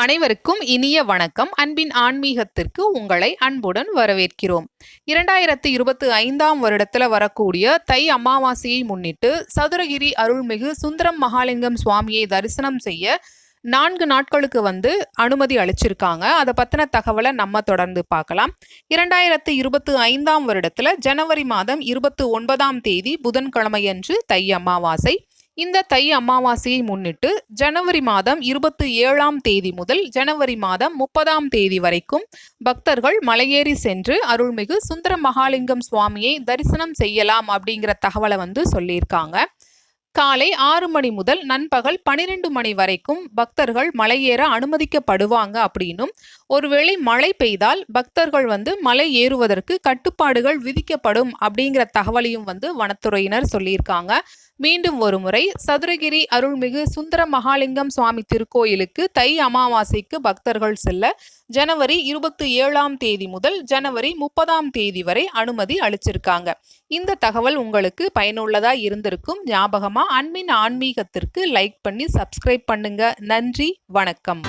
அனைவருக்கும் இனிய வணக்கம். அன்பின் ஆன்மீகத்திற்கு உங்களை அன்புடன் வரவேற்கிறோம். இரண்டாயிரத்தி இருபத்தி ஐந்தாம் வருடத்தில் வரக்கூடிய தை அமாவாசையை முன்னிட்டு சதுரகிரி அருள்மிகு சுந்தரம் மகாலிங்கம் சுவாமியை தரிசனம் செய்ய நான்கு நாட்களுக்கு வந்து அனுமதி அளிச்சிருக்காங்க. அதை பற்றின தகவலை நம்ம தொடர்ந்து பார்க்கலாம். இரண்டாயிரத்தி இருபத்தி ஐந்தாம் வருடத்தில் ஜனவரி மாதம் இருபத்தி ஒன்பதாம் தேதி புதன்கிழமையன்று தை அமாவாசை. இந்த தை அமாவாசையை முன்னிட்டு ஜனவரி மாதம் இருபத்தி ஏழாம் தேதி முதல் ஜனவரி மாதம் முப்பதாம் தேதி வரைக்கும் பக்தர்கள் மலையேறி சென்று அருள்மிகு சுந்தர மகாலிங்கம் சுவாமியை தரிசனம் செய்யலாம் அப்படிங்கிற தகவலை வந்து சொல்லியிருக்காங்க. காலை ஆறு மணி முதல் நண்பகல் பனிரெண்டு மணி வரைக்கும் பக்தர்கள் மலையேற அனுமதிக்கப்படுவாங்க அப்படின்னும். ஒருவேளை மழை பெய்தால் பக்தர்கள் வந்து மலை ஏறுவதற்கு கட்டுப்பாடுகள் விதிக்கப்படும் அப்படிங்கிற தகவலையும் வந்து வனத்துறையினர் சொல்லியிருக்காங்க. மீண்டும் ஒரு முறை சதுரகிரி அருள்மிகு சுந்தர மகாலிங்கம் சுவாமி திருக்கோயிலுக்கு தை அமாவாசைக்கு பக்தர்கள் செல்ல ஜனவரி இருபத்தி ஏழாம் தேதி முதல் ஜனவரி முப்பதாம் தேதி வரை அனுமதி அளிச்சிருக்காங்க. இந்த தகவல் உங்களுக்கு பயனுள்ளதா இருந்திருக்கும் ஞாபகமா அன்பின் ஆன்மீகத்திற்கு லைக் பண்ணி சப்ஸ்கிரைப் பண்ணுங்க. நன்றி வணக்கம்.